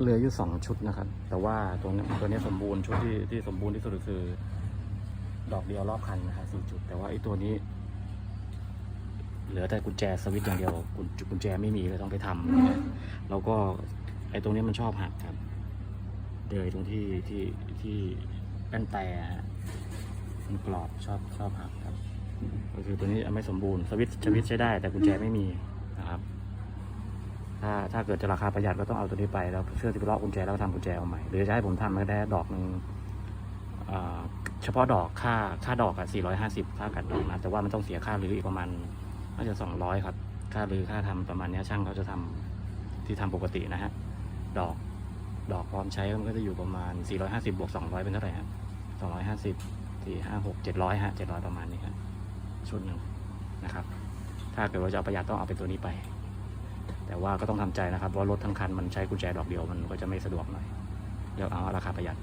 เหลืออยู่สองชุดนะครับ แต่ว่าตัวนี้ตัวนี้สมบูรณ์ชุดที่ที่สมบูรณ์ที่สุดคือ ดอกเดียวรอบคันนะฮะสี่จุด แต่ว่าไอ้ตัวนี้ เหลือแต่กุญแจสวิตช์อย่างเดียวกุญกุญแจไม่มีเลยต้องไปทำแล้วก็ไอ้ตรงนี้มันชอบหักครับเดยตรงที่ที่ที่แป้นแต่มันกรอบชอบชอบหักครับก็คือตัวนี้ไม่สมบูรณ์สวิตช์สวิตช์ใช้ได้แต่กุญแจไม่มีนะครับ ถ้าถ้าเกิดจะราคาประหยัดก็ต้องเอาตัวนี้ไปแล้วเชื่อที่ไปลอกกุญแจแล้วทำกุญแจเอาใหม่หรือจะให้ผมทำก็ได้ดอกหนึ่งเฉพาะดอกค่าค่าดอกอะ450 ค่ากัดดอกนะแต่ว่ามันต้องเสียค่ารื้ออีกประมาณน่าจะ 200 ครับ ค่ารื้อค่าทำประมาณนี้ช่างเขาจะทำที่ทำปกตินะฮะดอกดอกพร้อมใช้มันก็จะอยู่ประมาณ 450 บวก 200 เป็นเท่าไหร่ฮะ250 4 5 6 700ฮะ700 ประมาณนี้ครับชุดหนึ่งนะครับ ถ้าเกิดว่าจะประหยัดต้องเอาเป็นตัวนี้ไป แต่ว่าก็ต้องทำใจนะครับว่ารถทั้งคันมันใช้กุญแจดอกเดียวมันก็จะไม่สะดวกหน่อยเลือกเอาราคาประหยัด